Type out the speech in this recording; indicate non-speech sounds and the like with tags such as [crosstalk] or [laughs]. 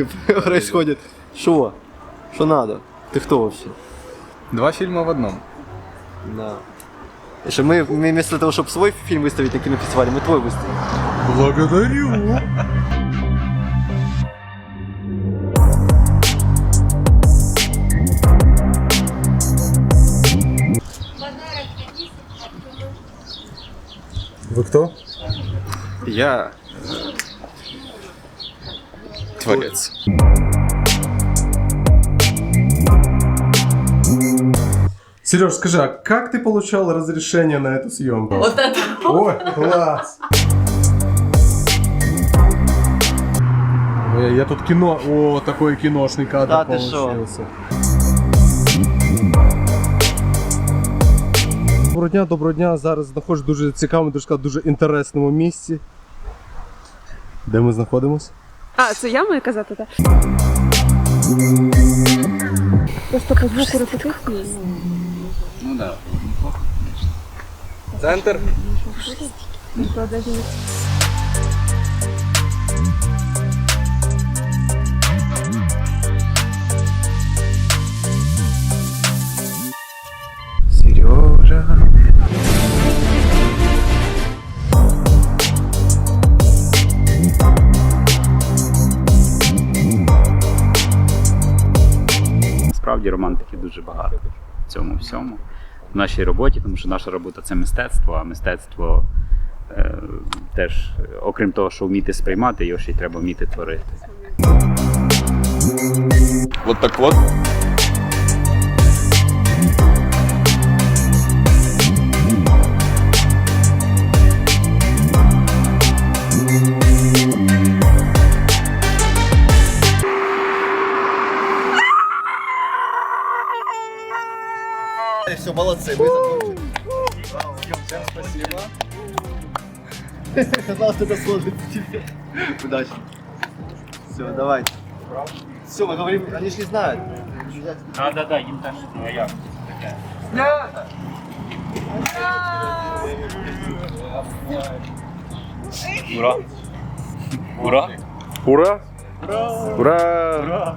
[laughs] происходит? Что? Что надо? Ты кто вообще? Два фильма в одном. Да. Что мы, мы вместо того, чтобы свой фильм выставить на кинофестивале, мы твой выставим. Благодарю. Вы кто? Я творец. Сереж, скажи, а как ты получал разрешение на эту съемку? Вот это. Ой, класс! Ой, я тут кино, о, такой киношный кадр Да ты шо? получился. Доброго дня, доброго дня. Зараз знаходжусь в дуже цікавому, дуже сказати, дуже інтересному місці. Де ми знаходимось? А, це я маю казати, так? Просто по звуку репетиції. Ну да. неплохо, конечно. Центр. не Насправді романтики дуже багато в цьому всьому. В нашій роботі, тому що наша робота це мистецтво, а мистецтво е, теж, окрім того, що вміти сприймати, його ще й треба вміти творити. Вот так вот. Все, молодцы, мы закончили. Всем спасибо. Казалось, это сложно тебе. Удачи. Все, давайте. Все, мы говорим, они же не знают. А, да, да, їм теж. А як? Ура! Ура! Ура! Ура! Ура!